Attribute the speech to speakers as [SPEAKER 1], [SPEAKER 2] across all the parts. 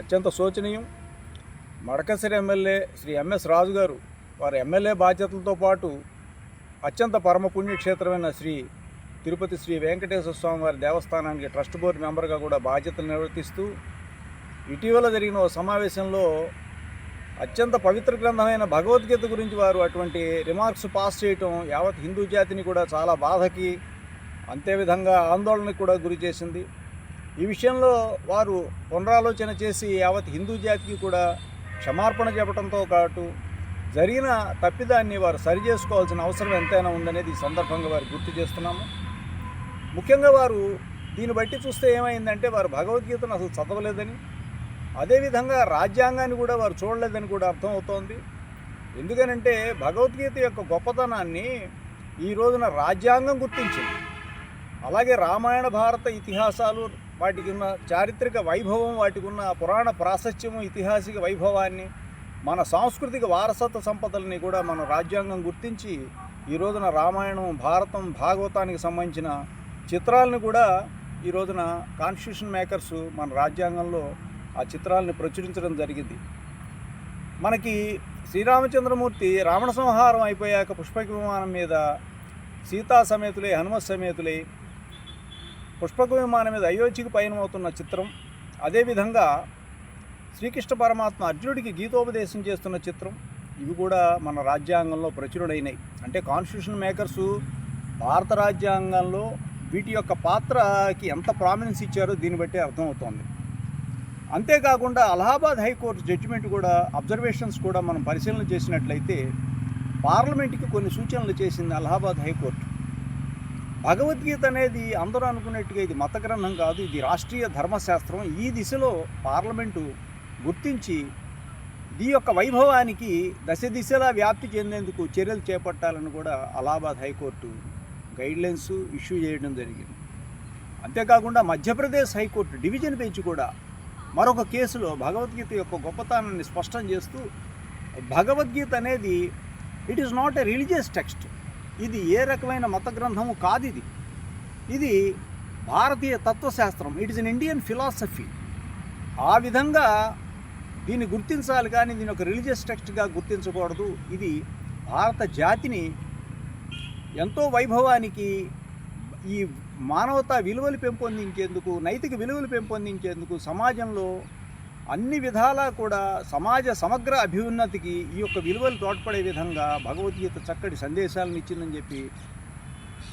[SPEAKER 1] అత్యంత శోచనీయం. Madakasira MLA Shri MS Raju గారు వారి ఎమ్మెల్యే బాధ్యతలతో పాటు అత్యంత పరమ పుణ్యక్షేత్రమైన శ్రీ తిరుపతి శ్రీ వెంకటేశ్వర స్వామి వారి దేవస్థానానికి ట్రస్ట్ బోర్డు మెంబర్గా కూడా బాధ్యతలు నిర్వర్తిస్తూ ఇటీవల జరిగిన ఓ సమావేశంలో అత్యంత పవిత్ర గ్రంథమైన భగవద్గీత గురించి వారు అటువంటి రిమార్క్స్ పాస్ చేయటం యావత్ హిందూ జాతిని కూడా చాలా బాధకి అంతేవిధంగా ఆందోళనకు కూడా గురి చేసింది. ఈ విషయంలో వారు పునరాలోచన చేసి యావత్ హిందూ జాతికి కూడా క్షమార్పణ చెప్పడంతో పాటు జరిగిన తప్పిదాన్ని వారు సరి చేసుకోవాల్సిన అవసరం ఎంతైనా ఉందనేది ఈ సందర్భంగా వారు గుర్తు చేస్తున్నాము. ముఖ్యంగా వారు దీన్ని బట్టి చూస్తే ఏమైందంటే వారు భగవద్గీతను అసలు చదవలేదని అదేవిధంగా రాజ్యాంగాన్ని కూడా వారు చూడలేదని కూడా అర్థమవుతోంది. ఎందుకనంటే భగవద్గీత యొక్క గొప్పతనాన్ని ఈ రోజున రాజ్యాంగం గుర్తించింది. అలాగే రామాయణ భారత ఇతిహాసాలు వాటికి ఉన్న చారిత్రక వైభవం వాటికి ఉన్న పురాణ ప్రాశస్త్యము ఇతిహాసిక వైభవాన్ని మన సాంస్కృతిక వారసత్వ సంపదల్ని కూడా మన రాజ్యాంగం గుర్తించి ఈ రోజున రామాయణం భారతం భాగవతానికి సంబంధించిన చిత్రాలను కూడా ఈ రోజున కాన్స్టిట్యూషన్ మేకర్స్ మన రాజ్యాంగంలో ఆ చిత్రాలను ప్రచురించడం జరిగింది. మనకి శ్రీరామచంద్రమూర్తి రావణ సంహారం అయిపోయాక పుష్పక విమానం మీద సీతా సమేతులే హనుమత్ సమేతులే పుష్పక విమానం మీద అయోధ్యకి పయనమవుతున్న చిత్రం అదేవిధంగా శ్రీకృష్ణ పరమాత్మ అర్జునుడికి గీతోపదేశం చేస్తున్న చిత్రం ఇవి కూడా మన రాజ్యాంగంలో ప్రచురుడైనాయి. అంటే కాన్స్టిట్యూషన్ మేకర్సు భారత రాజ్యాంగంలో వీటి యొక్క పాత్రకి ఎంత ప్రామినెన్స్ ఇచ్చారో దీన్ని బట్టి అర్థమవుతోంది. అంతేకాకుండా అలహాబాద్ హైకోర్టు జడ్జిమెంట్ కూడా అబ్జర్వేషన్స్ కూడా మనం పరిశీలన చేసినట్లయితే పార్లమెంట్కి కొన్ని సూచనలు చేసింది అలహాబాద్ హైకోర్టు. భగవద్గీత అనేది అందరూ అనుకున్నట్టుగా ఇది మత గ్రంథం కాదు ఇది రాష్ట్రీయ ధర్మశాస్త్రం. ఈ దిశలో పార్లమెంటు గుర్తించి ఈ యొక్క వైభవానికి దశ దిశలా వ్యాప్తి చెందేందుకు చర్యలు చేపట్టాలని కూడా అలహాబాద్ హైకోర్టు గైడ్లైన్స్ ఇష్యూ చేయడం జరిగింది. అంతేకాకుండా మధ్యప్రదేశ్ హైకోర్టు డివిజన్ బెంచ్ కూడా మరొక కేసులో భగవద్గీత యొక్క గొప్పతనాన్ని స్పష్టం చేస్తూ భగవద్గీత అనేది it is not a religious text ఇది ఏ రకమైన మత గ్రంథము కాదు ఇది ఇది భారతీయ తత్వశాస్త్రం. It is an Indian philosophy ఆ విధంగా దీన్ని గుర్తించాలి కానీ దీని ఒక రిలీజియస్ టెక్స్ట్గా గుర్తించకూడదు. ఇది భారత జాతిని ఎంతో వైభవానికి ఈ మానవతా విలువలు పెంపొందించేందుకు నైతిక విలువలు పెంపొందించేందుకు సమాజంలో అన్ని విధాలా కూడా సమాజ సమగ్ర అభ్యున్నతికి ఈ యొక్క విలువలు తోడ్పడే విధంగా భగవద్గీత చక్కటి సందేశాలను ఇచ్చిందని చెప్పి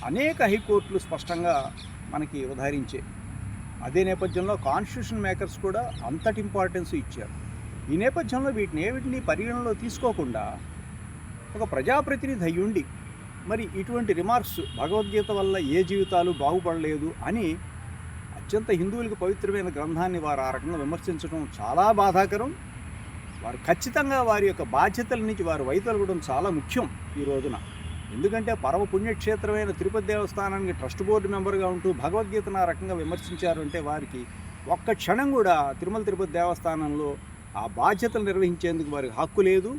[SPEAKER 1] అనేక హైకోర్టులు స్పష్టంగా మనకి ఉదహరించే అదే నేపథ్యంలో కాన్స్టిట్యూషన్ మేకర్స్ కూడా అంతటి ఇంపార్టెన్స్ ఇచ్చారు. ఈ నేపథ్యంలో వీటిని వీటిని పరిగణనలో తీసుకోకుండా ఒక ప్రజాప్రతినిధి అయ్యుండి మరి ఇటువంటి రిమార్క్స్ భగవద్గీత వల్ల ఏ జీవితాలు బాగుపడలేదు అని అత్యంత హిందువులకు పవిత్రమైన గ్రంథాన్ని వారు ఆ రకంగా విమర్శించడం చాలా బాధాకరం. వారు ఖచ్చితంగా వారి యొక్క బాధ్యతల నుంచి వారు వైదొలగడం చాలా ముఖ్యం ఈ రోజున. ఎందుకంటే పరమ పుణ్యక్షేత్రమైన తిరుపతి దేవస్థానానికి ట్రస్ట్ బోర్డు మెంబర్గా ఉంటూ భగవద్గీతను ఆ రకంగా విమర్శించారు అంటే వారికి ఒక్క క్షణం కూడా తిరుమల తిరుపతి దేవస్థానంలో ఆ బాధ్యతలు నిర్వహించేందుకు వారికి హక్కు లేదు.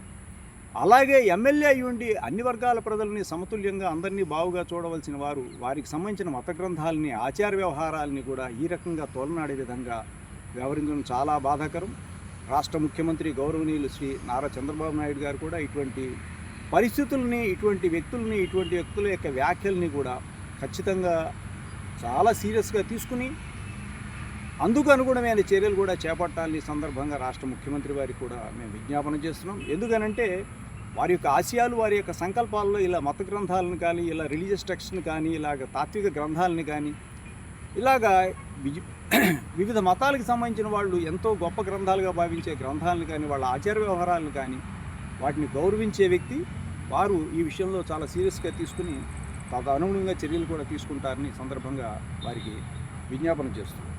[SPEAKER 1] అలాగే ఎమ్మెల్యే అయి ఉండి అన్ని వర్గాల ప్రజల్ని సమతుల్యంగా అందరినీ బావుగా చూడవలసిన వారు వారికి సంబంధించిన మత గ్రంథాలని ఆచార వ్యవహారాలని కూడా ఈ రకంగా తోలనాడే విధంగా వ్యవహరించడం చాలా బాధాకరం. రాష్ట్ర ముఖ్యమంత్రి గౌరవనీయులు శ్రీ నారా చంద్రబాబు నాయుడు గారు కూడా ఇటువంటి పరిస్థితుల్ని ఇటువంటి వ్యక్తుల్ని ఇటువంటి వ్యక్తుల యొక్క వ్యాఖ్యల్ని కూడా ఖచ్చితంగా చాలా సీరియస్గా తీసుకుని అందుకు అనుగుణమైన చర్యలు కూడా చేపట్టాలని సందర్భంగా రాష్ట్ర ముఖ్యమంత్రి వారికి కూడా మేము విజ్ఞాపన చేస్తున్నాం. ఎందుకనంటే వారి యొక్క ఆశయాలు వారి యొక్క సంకల్పాల్లో ఇలా మత గ్రంథాలను కానీ ఇలా రిలీజియస్ టెక్స్ట్ని కానీ ఇలాగ తాత్విక గ్రంథాలని కానీ ఇలాగా విజి- వివిధ మతాలకు సంబంధించిన వాళ్ళు ఎంతో గొప్ప గ్రంథాలుగా భావించే గ్రంథాలను కానీ వాళ్ళ ఆచార వ్యవహారాలను కానీ వాటిని గౌరవించే వ్యక్తి వారు ఈ విషయంలో చాలా సీరియస్గా తీసుకుని తదనుగుణంగా చర్యలు కూడా తీసుకుంటారని సందర్భంగా వారికి విజ్ఞాపన చేస్తుంది